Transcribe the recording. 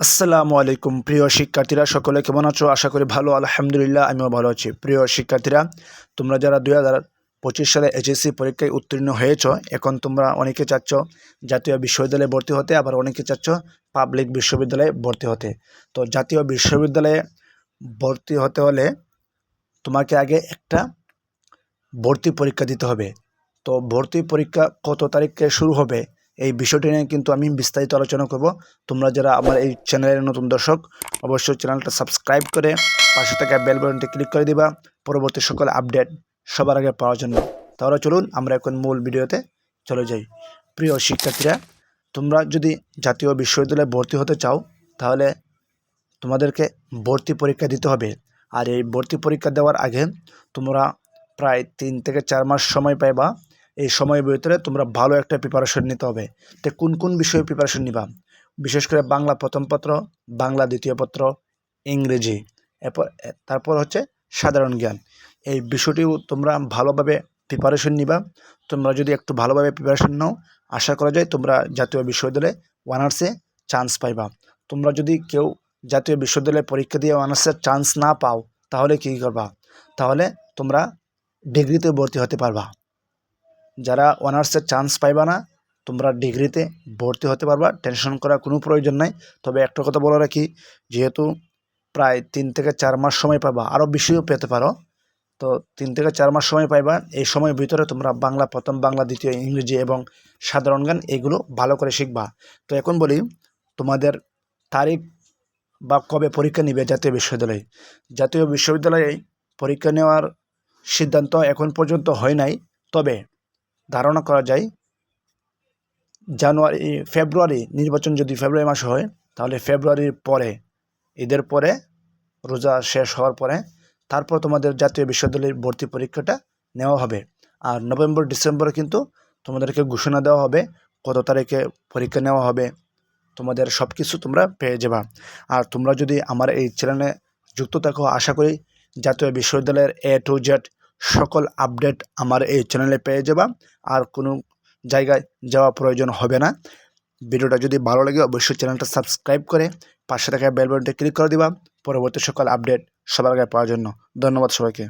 আসসালামু আলাইকুম, প্রিয় শিক্ষার্থীরা, সকলে কেমন আছো? আশা করি ভালো, আলহামদুলিল্লাহ, আমিও ভালো আছি। প্রিয় শিক্ষার্থীরা, তোমরা যারা দুই হাজার পঁচিশ সালে এইচএসসি পরীক্ষায় উত্তীর্ণ হয়েছ, এখন তোমরা অনেকে চাচ্ছ জাতীয় বিশ্ববিদ্যালয়ে ভর্তি হতে, আবার অনেকে চাচ্ছ পাবলিক বিশ্ববিদ্যালয়ে ভর্তি হতে। তো জাতীয় বিশ্ববিদ্যালয়ে ভর্তি হতে হলে তোমাকে আগে একটা ভর্তি পরীক্ষা দিতে হবে। তো ভর্তি পরীক্ষা কত তারিখে শুরু হবে? এই বিষয়টি নিয়ে কিন্তু আমি বিস্তারিত আলোচনা করব। তোমরা যারা আমার এই চ্যানেলের নতুন দর্শক, অবশ্যই চ্যানেলটা সাবস্ক্রাইব করে পাশে থাকা বেল বাটনটি ক্লিক করে দিবা। পরবর্তী সকল আপডেট সবার আগে পাওয়ার জন্য। তাহলে চলুন, আমরা এখন মূল ভিডিওতে চলে যাই। প্রিয় শিক্ষার্থীরা, তোমরা যদি জাতীয় বিশ্ববিদ্যালয়ে ভর্তি হতে চাও, তাহলে তোমাদেরকে ভর্তি পরীক্ষা দিতে হবে। আর এই ভর্তি পরীক্ষা দেওয়ার আগে তোমরা প্রায় তিন থেকে চার মাস সময় পাইবা এই সময়ের ভিতরে তোমরা ভালো একটা প্রিপারেশন নিতে হবে। তো কোন কোন বিষয়ে প্রিপারেশন নিবা? বিশেষ করে বাংলা প্রথম পত্র, বাংলা দ্বিতীয় পত্র, ইংরেজি, এরপর তারপর হচ্ছে সাধারণ জ্ঞান। এই বিষয়টিও তোমরা ভালোভাবে প্রিপারেশন নিবা। তোমরা যদি একটু ভালোভাবে প্রিপারেশন নাও, আশা করা যায় তোমরা জাতীয় বিশ্ববিদ্যালয়ে অনার্সে চান্স পাইবা। তোমরা যদি কেউ জাতীয় বিশ্ববিদ্যালয়ে পরীক্ষা দিয়ে অনার্সের চান্স না পাও, তাহলে কী করবা? তাহলে তোমরা ডিগ্রিতে ভর্তি হতে পারবা। যারা অনার্সের চান্স পাইবা না, তোমরা ডিগ্রিতে ভর্তি হতে পারবা টেনশন করার কোনো প্রয়োজন নাই। তবে একটা কথা বলে রাখি, যেহেতু প্রায় তিন থেকে চার মাস সময় পাবা আরও বেশিও পেতে পারো। তো তিন থেকে চার মাস সময় পাইবা, এই সময়ের ভিতরে তোমরা বাংলা, প্রথম বাংলা, দ্বিতীয় ইংরেজি এবং সাধারণ জ্ঞান, এগুলো ভালো করে শিখবা। তো এখন বলি, তোমাদের তারিখ বা কবে পরীক্ষা নিবে জাতীয় বিশ্ববিদ্যালয়ে? জাতীয় বিশ্ববিদ্যালয়ে পরীক্ষা নেওয়ার সিদ্ধান্ত এখন পর্যন্ত হয় নাই, তবে ধারণা করা যায়, জানুয়ারি, ফেব্রুয়ারি নির্বাচন যদি ফেব্রুয়ারি মাসে হয়, তাহলে ফেব্রুয়ারির পরে, ঈদের পরে, রোজা শেষ হওয়ার পরে, তারপর তোমাদের জাতীয় বিশ্ববিদ্যালয়ের ভর্তি পরীক্ষাটা নেওয়া হবে। আর নভেম্বর, ডিসেম্বরে কিন্তু তোমাদেরকে ঘোষণা দেওয়া হবে, কত তারিখে পরীক্ষা নেওয়া হবে, তোমাদের সব কিছু তোমরা পেয়ে যাবা। আর তোমরা যদি আমার এই চ্যানেলে যুক্ত থাকো, আশা করি জাতীয় বিশ্ববিদ্যালয়ের এ টু জেড সকল আপডেট আমার এই চ্যানেলে পেয়ে যাবা। আর কোনো জায়গায় যাওয়া প্রয়োজন হবে না। ভিডিওটা যদি ভালো লাগে, অবশ্যই চ্যানেলটা সাবস্ক্রাইব করে পাশে থাকা বেল ক্লিক করে দিবা। পরবর্তী সকল আপডেট সবার আগে পাওয়ার জন্য। ধন্যবাদ সবাইকে।